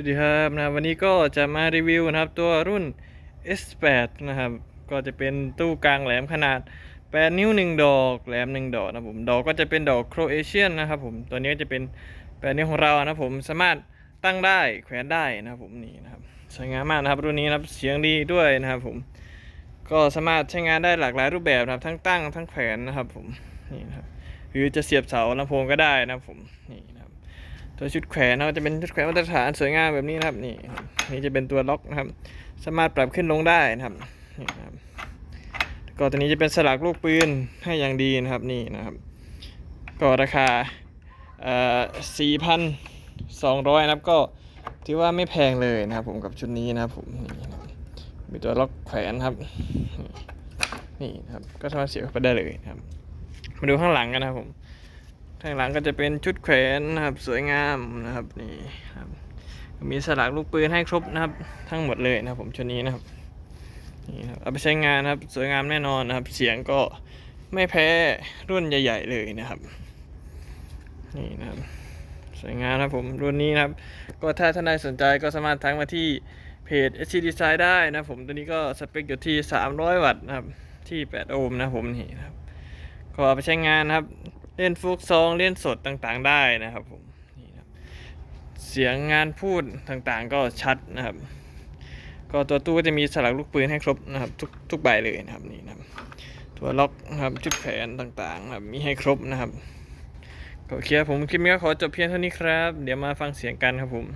วัสดีครับนะครับวันนี้ก็จะมารีวิวนะครับตัวรุ่น S8 นะครับ ก็จะเป็นตู้กลางแหลมขนาด 8 นิ้ว 1 ดอกแหลม 1 ดอกนะผมดอกก็จะเป็นดอกโครเอเชียนนะครับผมตัวนี้ก็จะเป็น 8 นิ้วของเรานะผมสามารถตั้งได้แขวนได้นะครับผมนี่นะครับสวยงามมากนะครับรุ่นนี้นะครับเสียงดีด้วยนะครับผมก็สามารถใช้งานได้หลากหลายรูปแบบนะครับทั้งตั้งทั้งแขวนนะครับผมนี่นะครับหรือจะเสียบเสาลำโพงก็ได้นะครับผมนี่นะ ตัวชุดแขวนนะครับจะเป็นชุดแขวนมาตรฐานสวยงามแบบนี้นะครับนี่ครับนี่จะเป็นตัวล็อกนะครับ สามารถปรับขึ้นลงได้นะครับนี่นะครับก็ตัวนี้จะเป็นสลักลูกปืนให้อย่างดีนะครับนี่นะครับ ก็ราคาเอ่อสี่พันสองร้อยนะครับก็ถือว่าไม่แพงเลยนะครับ ผมกับชุดนี้นะครับผมนี่นะครับมีตัวล็อกแขวนครับนี่นี่นะครับก็สามารถเสียบเข้าไปได้เลยนะครับ มาดูข้างหลังกันนะครับผม ข้างหลังก็จะเป็นชุดแขวนนะครับสวยงามนะครับนี่ครับมีสลักลูกปืนให้ครบนะครับ ทั้งหมดเลยนะครับผมชุดนี้นะครับนี่ครับเอาไปใช้งานนะครับสวยงามแน่นอนนะครับ เสียงก็ไม่แพ้รุ่นใหญ่ ๆ เลยนะครับนี่นะครับสวยงามนะครับผมรุ่นนี้นะครับ ก็ถ้าท่านใดสนใจก็สามารถทักมาที่เพจ SC Design ได้นะผมตัวนี้ก็สเปคอยู่ที่ 300 วัตต์นะครับที่ 8 โอห์มนะผมนี่นะครับก็เอาไปใช้งานนะครับ เล่นฟุกซองเล่นสดต่างๆได้นะครับผมนี่นะครับเสียงงานพูดต่างๆ ก็ชัดนะครับ ก็ตัวตู้ก็จะมีสลักลูกปืนให้ครบนะครับ ทุกทุกใบเลยนะครับนี่นะครับ ตัวล็อกนะครับชุดแผนต่างๆนะครับมีให้ครบนะครับก็โอเคผมคลิปนี้ก็ขอจบเพียงเท่านี้ครับ เดี๋ยวมาฟังเสียงกันครับผม